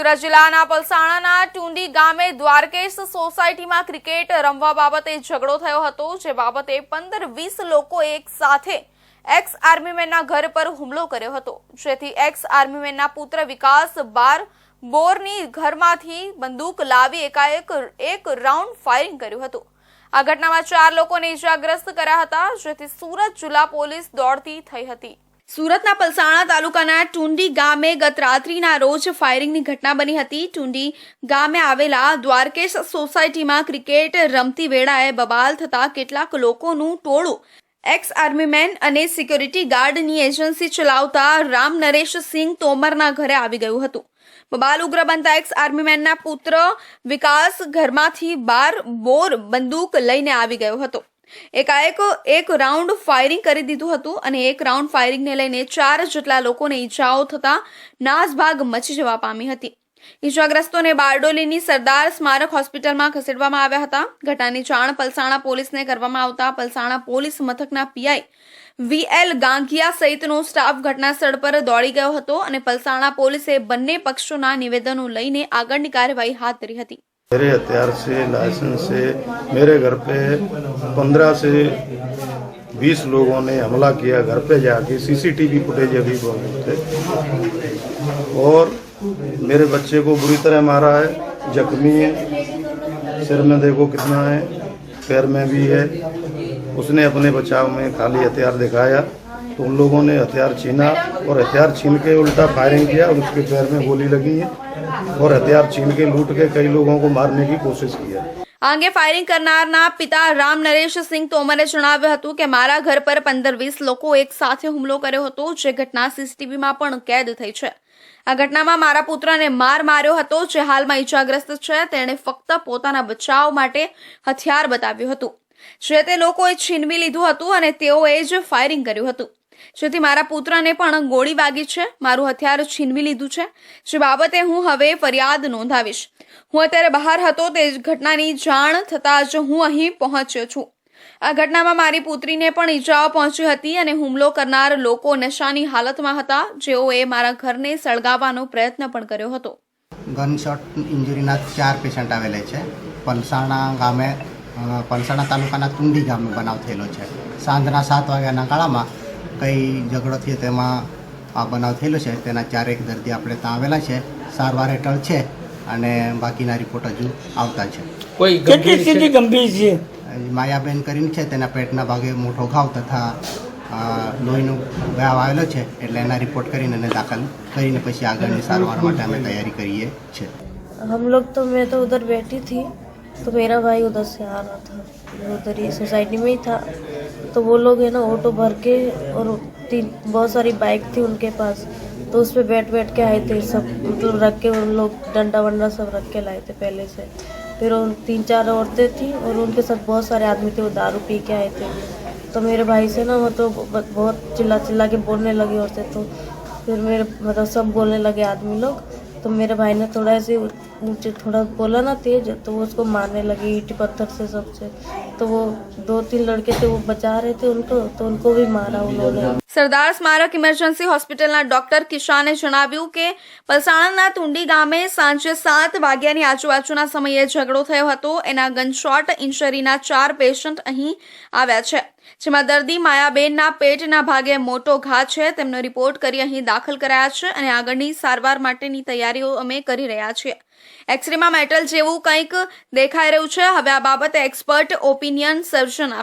સુરત જિલ્લાના પલસાણાના ટુંડી ગામે દ્વારકેશ સોસાયટીમાં ક્રિકેટ રમવા બાબતે ઝઘડો થયો હતો, જે બાબતે પંદર વીસ લોકો એક સાથે એક્સ આર્મીમેનના ઘર પર હુમલો કર્યો હતો. જેથી એક્સ આર્મીમેનના પુત્ર વિકાસ બાર બોરની ઘરમાંથી બંદૂક લાવી એકાએક એક રાઉન્ડ ફાયરિંગ કર્યું હતું. આ ઘટનામાં ચાર લોકોને ઇજાગ્રસ્ત કર્યા હતા, જેથી સુરત જિલ્લા પોલીસ દોડતી થઈ હતી. સુરતના પલસાણા તાલુકાના ટુંડી ગામે ગત રાત્રિના રોજ ફાયરિંગની ઘટના બની હતી. ટુંડી ગામે આવેલા દ્વારકેશ સોસાયટીમાં ક્રિકેટ રમતી વેળાએ બબાલ થતા કેટલાક લોકોનું ટોળું એક્સ આર્મીમેન અને સિક્યોરિટી ગાર્ડની એજન્સી ચલાવતા રામ નરેશ સિંહ તોમરના ઘરે આવી ગયું હતું. બબાલ ઉગ્ર બનતા એક્સ આર્મીમેનના પુત્ર વિકાસ ઘરમાંથી બાર બોર બંદૂક લઈને આવી ગયો હતો. એકાએક એક રાઉન્ડ ફાયરિંગ કરી દીધું હતું અને એક રાઉન્ડ ફાયરિંગને લઈને ચાર જેટલા લોકોને ઈજાઓ થતા નાસભાગ મચી જવા પામી હતી. ઈજાગ્રસ્તોને બારડોલીની સરદાર સ્મારક હોસ્પિટલમાં ખસેડવામાં આવ્યા હતા. ઘટનાની જાણ પલસાણા પોલીસને કરવામાં આવતા પલસાણા પોલીસ મથકના પીઆઈ વીએલ ગાંઘિયા સહિતનો સ્ટાફ ઘટનાસ્થળ પર દોડી ગયો હતો અને પલસાણા પોલીસે બંને પક્ષોના નિવેદનો લઈને આગળની કાર્યવાહી હાથ ધરી હતી. मेरे हथियार से, लाइसेंस से, मेरे घर पे पंद्रह से बीस लोगों ने हमला किया। घर पे जाके सीसीटीवी फुटेज अभी थे। और मेरे बच्चे को बुरी तरह मारा है। जख्मी है। सिर में देखो कितना है। पैर में भी है। उसने अपने बचाव में खाली हथियार दिखाया। तो उन लोगों ने हथियार छीना और हथियार छीन के उल्टा फायरिंग किया और उसके पैर में गोली लगी है और हथियार छीन के लूट के कई लोगों को मारने की कोशिश की है આ અંગે ફાયરિંગ કરનારના પિતા રામ નરેશ સિંહ તોમરે જણાવ્યું હતું કે મારા ઘર પર પંદર વીસ લોકો એક સાથે હુમલો કર્યો હતો જે ઘટના સીસીટીવીમાં પણ કેદ થઈ છે આ ઘટનામાં મારા પુત્રને માર માર્યો હતો જે હાલમાં ઈજાગ્રસ્ત છે તેણે ફક્ત પોતાના બચાવ માટે હથિયાર બતાવ્યું હતું જે તે લોકોએ છીનવી લીધું હતું અને તેઓએ જ ફાયરિંગ કર્યું હતું જેથી મારા પુત્રને પણ ગોળી વાગી છે. મારું હથિયાર છીનવી લીધું છે. જે બાબતે હું હવે ફરિયાદ નોંધાવીશ. હું અત્યારે બહાર હતો તે ઘટનાની જાણ થતાં જ હું અહીં પહોંચ્યો છું. આ ઘટનામાં મારી પુત્રીને પણ ઈજાઓ પહોંચી હતી અને હુમલો કરનાર લોકો નશાની હાલતમાં હતા. જેઓએ મારા ઘરને સળગાવવાનો પ્રયત્ન પણ કર્યો હતો. ગનશોટ ઇન્જુરીના ચાર પેશન્ટ આવેલા છે. પલસાણા ગામે પલસાણા તાલુકાના તુંડી ગામે બનાવ થયેલો છે. સાંજના સાત વાગ્યાના ગાળામાં કંઈ ઝઘડો થયો તેમાં આ બનાવ થયેલો છે તેના ચારેક દર્દી આપણે ત્યાં આવેલા છે સારવાર હેઠળ છે અને બાકીના રિપોર્ટ હજુ આવતા છે કોઈ કેટલી ગંભીર સ્થિતિ ગંભીર છે માયાબેન કરીને છે તેના પેટના ભાગે મોટો ઘાવ તથા અ, લોહીનો ઘાવ આવેલો છે એટલે એના રિપોર્ટ કરીને એને દાખલ કરીને પછી આગળની સારવાર માટે અમે તૈયારી કરીએ છીએ हम लोग तो मैं तो उधर बैठी थी तो मेरा भाई उधर से आ रहा था। उधर ही सोसाइटी में ही था। तो वो लोग है ना ऑटो भर के और तीन, बहुत सारी बाइक थी उनके पास। तो उस पर बैठ बैठ के आए थे सब। मतलब रख के उन लोग डंडा वंडा सब रख के लाए थे पहले से। फिर उन तीन, चार औरतें थी और उनके साथ बहुत सारे आदमी थे। वो दारू पी के आए थे। तो मेरे भाई से ना मतलब ब- बहुत चिल्ला चिल्ला के बोलने लगे औरतें तो। फिर मेरे मतलब सब बोलने लगे आदमी लोग। तो मेरे भाई ने थोड़ा ऐसे ऊंचे थोड़ा बोला ना तेज तो वो उसको मारने लगे ईट पत्थर से सबसे तो वो दो तीन लड़के थे वो बचा रहे थे उनको तो उनको भी मारा उन्होंने સરદાર સ્મારક ઇમરજન્સી હોસ્પિટલના ડોક્ટર કિશાને જણાવ્યું કે પલસાણાના તુંડી ગામે સાંજે સાત વાગ્યાની આજુબાજુના સમયે ઝઘડો થયો હતો. એના ગનશોટ ઇન્જરીના ચાર પેશન્ટ અહીં આવ્યા છે. જેમાં દર્દી માયાબેનના પેટના ભાગે મોટો ઘા છે. તેમનો રિપોર્ટ કરી અહીં દાખલ કરાયા છે અને આગળની સારવાર માટેની તૈયારીઓ અમે કરી રહ્યા છીએ. એક્સરેમાં મેટલ જેવું કંઈક દેખાઈ રહ્યું છે. હવે આ બાબતે એક્સપર્ટ ઓપિનિયન સર્જન